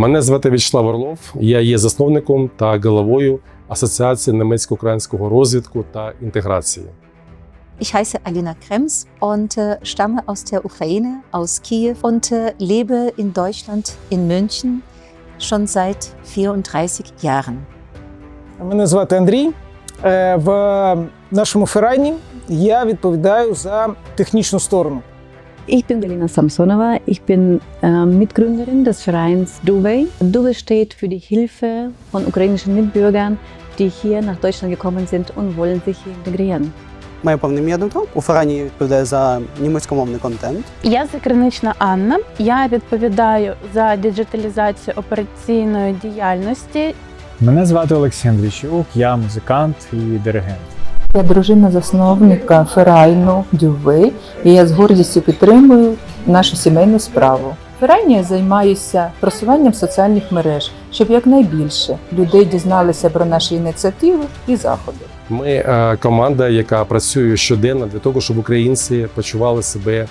Мене звати Вячеслав Орлов. Я є засновником та головою Асоціації німецько-українського розвитку та інтеграції. Ich heiße Alina Krems und äh, stamme aus der Ukraine, aus Kiew und äh, lebe in Deutschland, in München, schon seit 34 Jahren. Мене звати Андрій. Е, В нашому ферайні я відповідаю за технічну сторону. Ich bin Galina Samsonova. Ich bin äh, Mitgründerin des Vereins Duway. Duway steht für die Hilfe von ukrainischen Mitbürgern, die hier nach Deutschland gekommen sind und wollen sich hier integrieren. Моє повне ім'я Дмитро. У Фарані я відповідаю за німецькомовний контент. Я Закринична Анна. Я відповідаю за діджиталізацію операційної діяльності. Мене звати Олексій Андрійчук, я музикант і диригент. Я дружина засновника Ферайну Дюви, і я з гордістю підтримую нашу сімейну справу. Ферайні я займаюся просуванням соціальних мереж, щоб якнайбільше людей дізналися про наші ініціативи і заходи. Ми е, команда, яка працює щоденно для того, щоб українці почували себе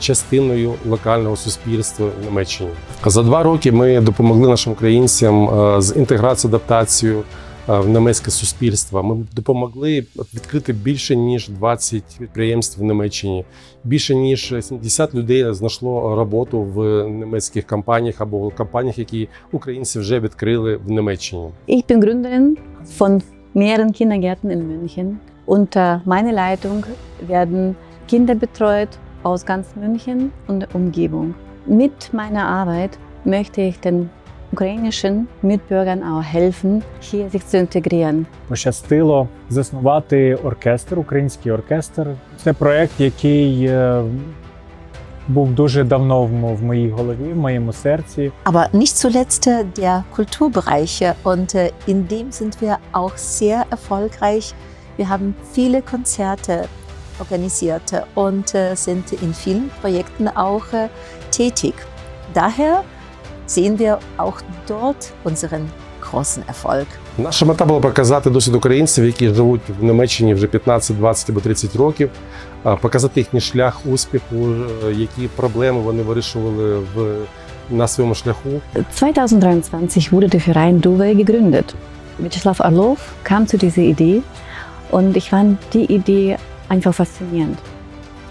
частиною локального суспільства в Німеччині. За два роки ми допомогли нашим українцям е, з інтеграцією, адаптацією в німецьке суспільство. Ми допомогли відкрити більше ніж 20 підприємств в Німеччині. Більше ніж 70 людей знайшло роботу в німецьких компаніях або в компаніях, які українці вже відкрили в Німеччині. Ich bin Gründerin von mehreren Kindergärten in München. Unter meiner Leitung werden Kinder betreut aus ganz München und der Umgebung. Mit meiner Arbeit möchte ich den ukrainischen Mitbürgern auch helfen, hier sich zu integrieren. Пощастило заснувати оркестр, український оркестр. Це проект, який е, був дуже давно в мо- в моїй голові, в моєму серці. Aber nicht zuletzt äh, der Kulturbereich äh, und äh, in dem sind wir auch sehr erfolgreich. Wir haben viele Konzerte organisiert äh, und äh, sind in vielen Projekten auch äh, tätig. Daher sehen wir auch dort unseren großen Erfolg. Наша мета була показати досвід українців, які живуть в Німеччині вже 15, 20 або 30 років, а, показати їхній шлях успіху, е, які проблеми вони вирішували в на своєму шляху. 2023 wurde der Verein Duway gegründet. Vyacheslav Orlov kam zu dieser Idee und ich fand die Idee einfach faszinierend.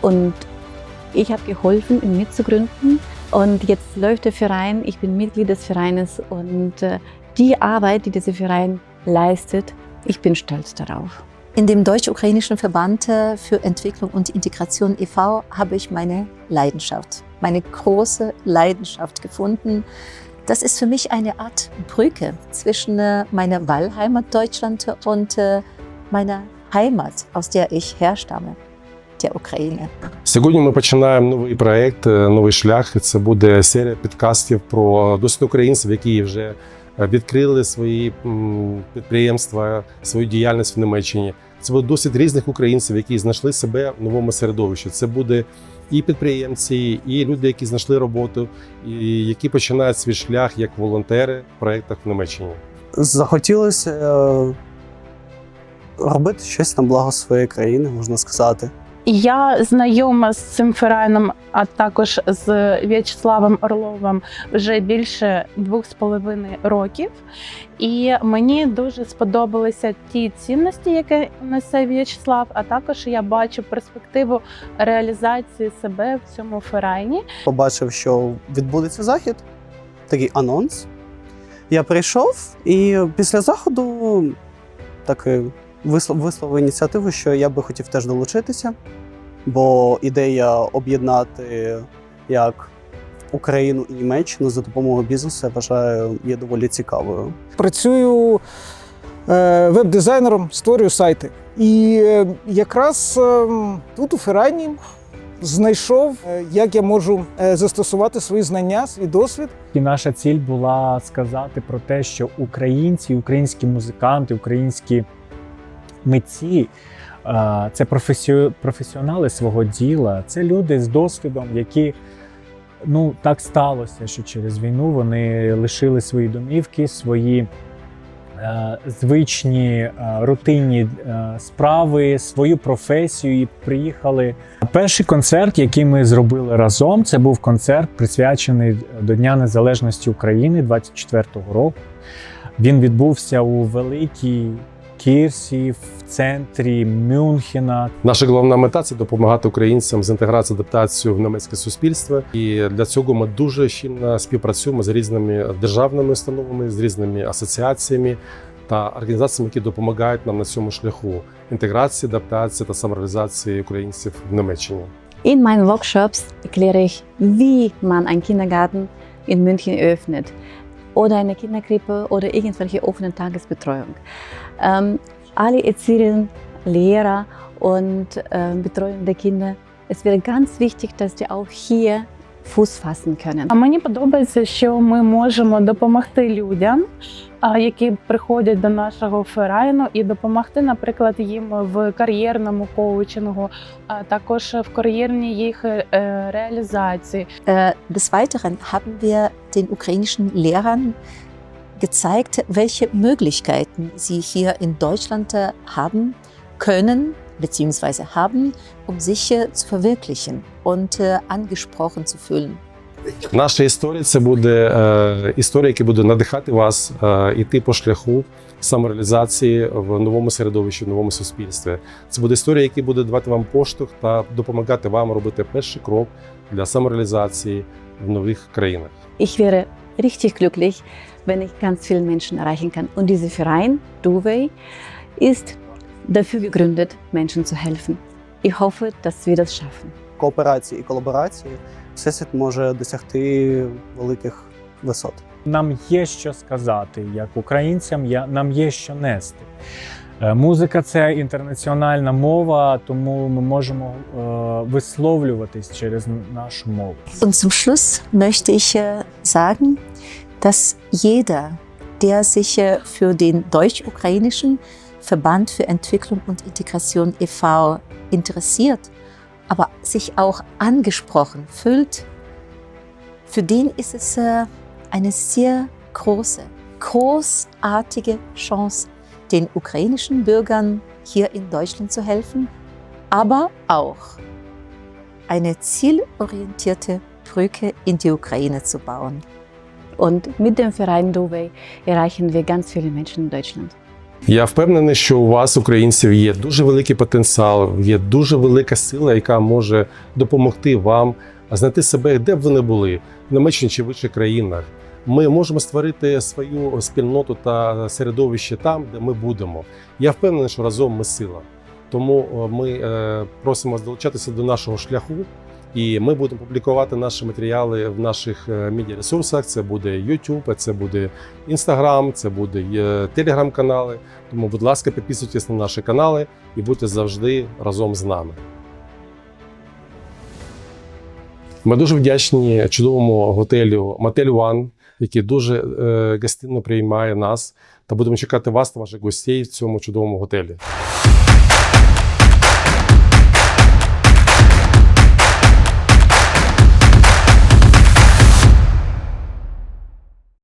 Und ich habe geholfen, ihn mitzugründen. Und jetzt läuft der Verein, ich bin Mitglied des Vereines und äh, die Arbeit, die dieser Verein leistet, ich bin stolz darauf. In dem Deutsch-Ukrainischen Verband äh, für Entwicklung und Integration e.V. habe ich meine Leidenschaft, meine große Leidenschaft gefunden. Das ist für mich eine Art Brücke zwischen äh, meiner Wahlheimat Deutschland und meiner Heimat, aus der ich herstamme, der Ukraine. Сьогодні ми починаємо новий проект, е, новий шлях. Це буде серія підкастів про досвід українців, які вже е, відкрили свої підприємства, свою діяльність в Німеччині. Це буде досвід різних українців, які знайшли себе в новому середовищі. Це буде і підприємці, і люди, які знайшли роботу, і які починають свій шлях як волонтери в проектах в Німеччині. Захотілося е, робити щось на благо своєї країни, можна сказати. Я знайома з цим ферайном, а також з В'ячеславом Орловим вже більше двох з половиною років. І мені дуже сподобалися ті цінності, які несе В'ячеслав. А також я бачу перспективу реалізації себе в цьому ферайні. Побачив, що відбудеться захід, такий анонс. Я прийшов, і після заходу вислов, висловив ініціативу, що я би хотів теж долучитися, бо ідея об'єднати як Україну і Німеччину за допомогою бізнесу, я вважаю, є доволі цікавою. Працюю е, веб-дизайнером, створюю сайти. І е, якраз е, тут у Ферайні знайшов, е, як я можу е, застосувати свої знання, свій досвід І наша ціль була сказати про те, що українці, українські музиканти, українські митці це професіо- професіонали свого діла, це люди з досвідом, які ну так сталося, що через війну вони лишили свої домівки, свої е, звичні е, рутинні е, справи, свою професію і приїхали. Перший концерт, який ми зробили разом, це був концерт, присвячений до Дня Незалежності України 24-го року. Він відбувся у великій Кірсі в центрі Мюнхена. Наша головна мета це допомагати українцям з інтеграцією адаптацією в німецьке суспільство. І для цього ми дуже щільно співпрацюємо з різними державними установами, з різними асоціаціями та організаціями, які допомагають нам на цьому шляху інтеграції, адаптації та самореалізації українців в Німеччині. In meinen Workshops erkläre ich, wie man einen Kindergarten in München eröffnet oder eine Kinderkrippe oder irgendwelche offenen Tagesbetreuung. Ähm, alle Erzieherinnen, Lehrer und Betreuung der Kinder, es wäre ganz wichtig, dass die auch hier Fuß fassen können. А мені подобається, що ми можемо допомогти людям, які приходять до нашого ферайну, і допомогти, наприклад, їм в кар'єрному коучингу, а також в кар'єрній їх е, реалізації. Äh, Des Weiteren haben wir den ukrainischen Lehrern gezeigt, welche Möglichkeiten sie hier in Deutschland äh, haben können bzw. haben, um sich äh, zu verwirklichen und äh, angesprochen zu fühlen. Наша історія це буде е, історія, яка буде надихати вас е, йти по шляху самореалізації в новому середовищі, в новому суспільстві. Це буде історія, яка буде давати вам поштовх та допомагати вам робити перший крок для самореалізації в нових країнах. Ich wäre richtig glücklich, wenn ich ganz vielen Menschen erreichen kann. Und dieser Verein, Duway, ist dafür gegründet, Menschen zu helfen. Ich hoffe, dass wir das schaffen. Кооперації і колаборації Всесвіт може досягти великих висот. Нам є що сказати, як українцям, я- нам є що нести. Е, Музика це інтернаціональна мова, тому ми можемо е, висловлюватись через нашу мову. Und zum Schluss möchte ich äh, sagen, dass jeder, der sich äh, für den deutsch-ukrainischen Verband für Entwicklung und Integration e.V. interessiert, aber sich auch angesprochen fühlt, für den ist es äh, eine sehr große, großartige Chance, den ukrainischen Bürgern hier in Deutschland zu helfen, aber auch eine zielorientierte Brücke in die Ukraine zu bauen. Und mit dem Verein Duway erreichen wir ganz viele Menschen in Deutschland. Я впевнений, що у вас, українців, є дуже великий потенціал, є дуже велика сила, яка може допомогти вам знайти себе, де б ви не були, в Німеччині чи в інших країнах. Ми можемо створити свою спільноту та середовище там, де ми будемо. Я впевнений, що разом ми сила. Тому е, ми е, просимо долучатися до нашого шляху, і ми будемо публікувати наші матеріали в наших е, медіаресурсах. Це буде YouTube, це буде Instagram, це буде телеграм-канали. Тому, будь ласка, підписуйтесь на наші канали і будьте завжди разом з нами. Ми дуже вдячні чудовому готелю Мотель One, який дуже е, гостинно приймає нас. Та будемо чекати вас та ваших гостей в цьому чудовому готелі.